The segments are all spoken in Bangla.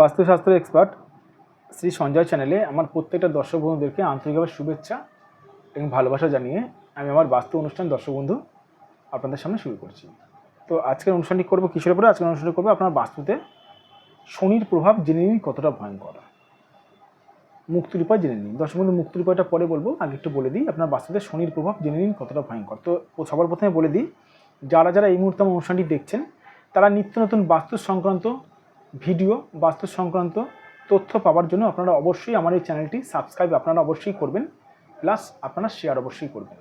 বাস্তুশাস্ত্র এক্সপার্ট শ্রী সঞ্জয় চ্যানেলে আমার প্রত্যেকটা দর্শক বন্ধুদেরকে আন্তরিকভাবে শুভেচ্ছা এবং ভালোবাসা জানিয়ে আমি আমার বাস্তু অনুষ্ঠান দর্শক বন্ধু আপনাদের সামনে শুরু করছি। তো আজকের অনুষ্ঠানটি করব কিসের উপরে আজকের অনুষ্ঠানটি করব আপনার বাস্তুতে শনির প্রভাব জেনে নিন কতটা ভয়ঙ্কর। মুক্তির উপায় জেনে নিন। দর্শক বন্ধু মুক্তির উপায়টা পরে বলব, আগে একটু বলে দিই, আপনার বাস্তুতে শনির প্রভাব জেনে নিন কতটা ভয়ঙ্কর। তো সবার প্রথমে বলে দিই, যারা যারা এই মুহূর্তে আমার অনুষ্ঠানটি দেখছেন, তারা নিত্য নতুন বাস্তু সংক্রান্ত ভিডিও বাস্তু সংক্রান্ত তথ্য পাওয়ার জন্য আপনারা অবশ্যই আমার এই চ্যানেলটি সাবস্ক্রাইব আপনারা অবশ্যই করবেন, প্লাস আপনারা শেয়ার অবশ্যই করবেন।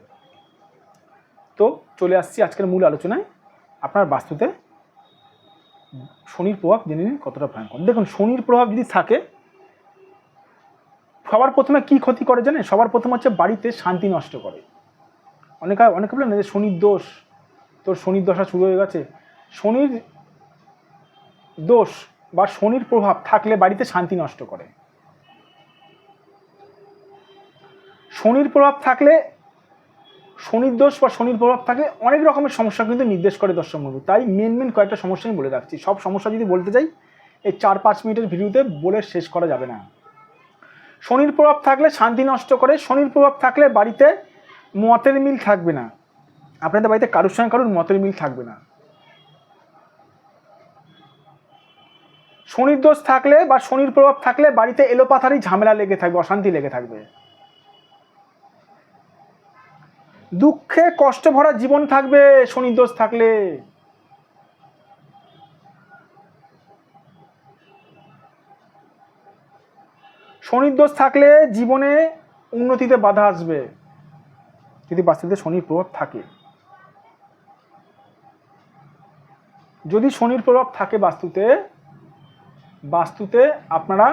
তো চলে আসছি আজকের মূল আলোচনায়। আপনার বাস্তুতে শনির প্রভাব জেনে নিন কতটা ভয়ঙ্কর। দেখুন, শনির প্রভাব যদি থাকে, সবার প্রথমে কি ক্ষতি করে জানেন? সবার প্রথম হচ্ছে বাড়িতে শান্তি নষ্ট করে। অনেকে অনেকে বলেন যে শনির দোষ, তোর শনির দশা শুরু হয়ে গেছে। শনির দোষ বা শনির প্রভাব থাকলে বাড়িতে শান্তি নষ্ট করে। শনির প্রভাব থাকলে শনির দোষ বা শনির প্রভাব থাকলে অনেক রকমের সমস্যা কিন্তু নির্দেশ করে দর্শক বন্ধু। তাই মেন মেন কয়েকটা সমস্যা আমি বলে রাখছি। সব সমস্যা যদি বলতে যাই, এই চার, পাঁচ মিনিটের ভিডিওতে বলে শেষ করা যাবে না। শনির প্রভাব থাকলে শান্তি নষ্ট করে, শনির প্রভাব থাকলে বাড়িতে মতের মিল থাকবে না। আপনাদের বাড়িতে কারোর সঙ্গে কারোর মতের মিল থাকবে না। শনির দোষ থাকলে বা শনির প্রভাব থাকলে বাড়িতে এলোপাথারি ঝামেলা লেগে থাকবে, অশান্তি লেগে থাকবে। দুঃখে কষ্ট ভরা জীবন থাকবে, শনির দোষ থাকলে। শনির দোষ থাকলে জীবনে উন্নতিতে বাধা আসবে, যদি বাস্তুতে শনির প্রভাব থাকে। যদি শনির প্রভাব থাকে বাস্তুতে বাস্তুতে আপনারা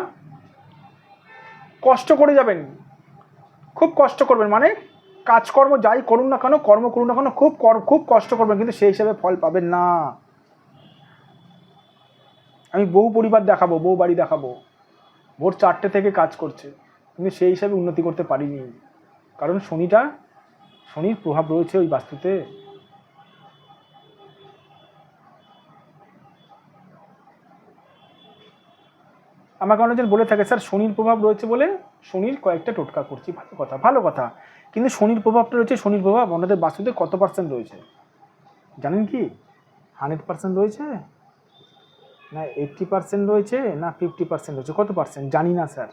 কষ্ট করে যাবেন। খুব কষ্ট করবেন। মানে কাজকর্ম যাই করুন না কেন, কর্ম করুন না কেন, খুব খুব কষ্ট করবেন, কিন্তু সেই হিসাবে ফল পাবেন না। আমি বউ পরিবার দেখাবো, বউ বাড়ি দেখাবো। ভোর চারটে থেকে কাজ করছে, কিন্তু সেই হিসাবে উন্নতি করতে পারিনি। কারণ শনিটা, শনির প্রভাব রয়েছে ওই বাস্তুতে। আমাকে অনেকজন বলে থাকে, স্যার, শনির প্রভাব রয়েছে বলে শনির কয়েকটা টোটকা করছি। ভালো কথা ভালো কথা। কিন্তু শনির প্রভাবটা রয়েছে, শনির প্রভাব আমাদের বাস্তুতে কত পার্সেন্ট রয়েছে? জানেন কি? হান্ড্রেড পার্সেন্ট রয়েছে? না এইট্টি পার্সেন্ট রয়েছে? না ফিফটি পার্সেন্ট রয়েছে? কত পার্সেন্ট জানি না, স্যার।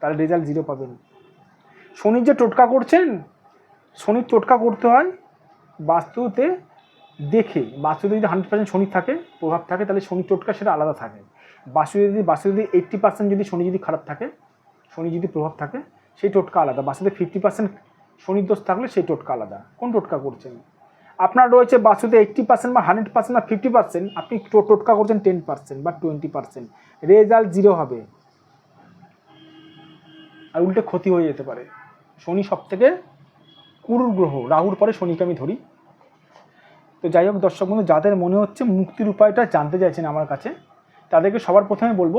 তাহলে রেজাল্ট জিরো পাবেন। শনির যে টোটকা করছেন, শনির টোটকা করতে হয় বাস্তুতে দেখে বাস্তুতে যদি হান্ড্রেড পার্সেন্ট শনি থাকে, প্রভাব থাকে, তাহলে শনি টোটকা সেটা আলাদা থাকে। বাস্তু যদি বাস্তু যদি এইট্টি পার্সেন্ট যদি শনি যদি খারাপ থাকে, শনি যদি প্রভাব থাকে, সেই টোটকা আলাদা। বাস্তুতে ফিফটি পার্সেন্ট শনির দোষ থাকলে সেই টোটকা আলাদা। কোন টোটকা করছেন? আপনার রয়েছে বাস্তুতে এইট্টি পার্সেন্ট বা হান্ড্রেড পার্সেন্ট বা ফিফটি পার্সেন্ট আপনি টোটকা করছেন টেন পার্সেন্ট বা টোয়েন্টি পার্সেন্ট রেজাল্ট জিরো হবে। আর উল্টে ক্ষতি হয়ে যেতে পারে। শনি সব থেকে কুরুর গ্রহ। রাহুর পরে শনিকে আমি ধরি। তো যাই হোক দর্শক বন্ধু, যাদের মনে হচ্ছে মুক্তির উপায়টা জানতে চাইছেন আমার কাছে, তাদেরকে সবার প্রথমে বলব,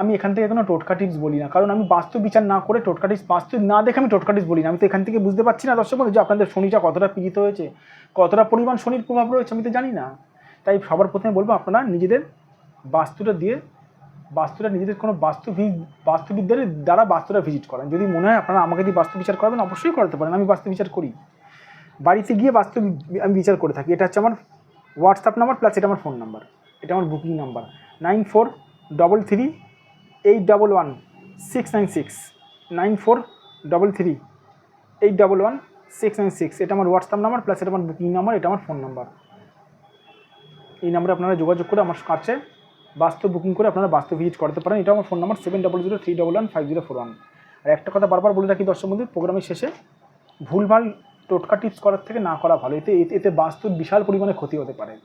আমি এখান থেকে কোনো টোটকা টিপস বলি না। কারণ আমি বাস্তু বিচার না করে টোটকা টিপস বাস্তু না দেখে আমি টোটকা টিপস বলি না। আমি তো এখান থেকে বুঝতে পারছি না দর্শক বন্ধু, যে আপনাদের শনিটা কতটা পীড়িত হয়েছে, কতটা পরিমাণ শনির প্রভাব রয়েছে, আমি তো জানি না। তাই সবার প্রথমে বলব, আপনারা নিজেদের বাস্তুটা দিয়ে, বাস্তুটা নিজেদের কোনো বাস্তু বাস্তুবিদ্যার দ্বারা বাস্তুটা ভিজিট করেন। যদি মনে হয় আপনারা আমাকে দিয়ে বাস্তু বিচার করবেন, অবশ্যই করাতে পারেন। আমি বাস্তু বিচার করি। বাড়িতে গিয়ে বাস্তু বি- আমি বিচার করে থাকি। এটা হচ্ছে আমার হোয়াটসঅ্যাপ নাম্বার প্লাস এটা আমার ফোন নাম্বার এটা আমার booking number nine four double three eight double one six nine six nine four double three eight double one six nine six এটা আমার হোয়াটসঅ্যাপ নাম্বার প্লাস এটা আমার বুকিং নাম্বার এটা আমার ফোন নাম্বার এই নাম্বারে আপনারা যোগাযোগ করে আমার কাছে বাস্তব বুকিং করে আপনারা বাস্তব ভিজিট করতে পারেন। এটা আমার phone number seven double zero three double one five zero four one আর একটা কথা বারবার বলে রাখি দর্শক বন্ধু প্রোগ্রামের শেষে ভুলভাল টোটকা টিপস করার থেকে না করা ভালো। এতে, এতে- বাস্তুর বিশাল পরিমাণে ক্ষতি হতে পারে।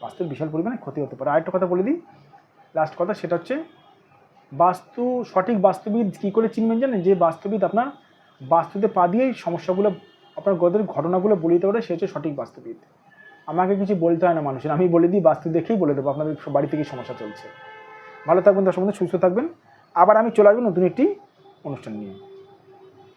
বাস্তুর বিশাল পরিমাণে ক্ষতি হতে পারে। আরেকটা কথা বলে দিই। লাস্ট কথা সেটা হচ্ছে, বাস্তু, সঠিক বাস্তুবিদ কী করে চিনবেন জানেন? যে বাস্তুবিদ আপনার বাস্তুতে পা দিয়েই সমস্যাগুলো, আপনার গদের ঘটনাগুলো বলে দিতে পারে, সে হচ্ছে সঠিক বাস্তুবিদ। আমাকে কিছু বলতে হয় না মানুষের। আমি বলে দিই, বাস্তু দেখেই বলে দেবো আপনাদের বাড়িতে কী সমস্যা চলছে। ভালো থাকবেন, দর্শক বন্ধু, সুস্থ থাকবেন। আবার আমি চলে আসব নতুন একটি অনুষ্ঠান নিয়ে।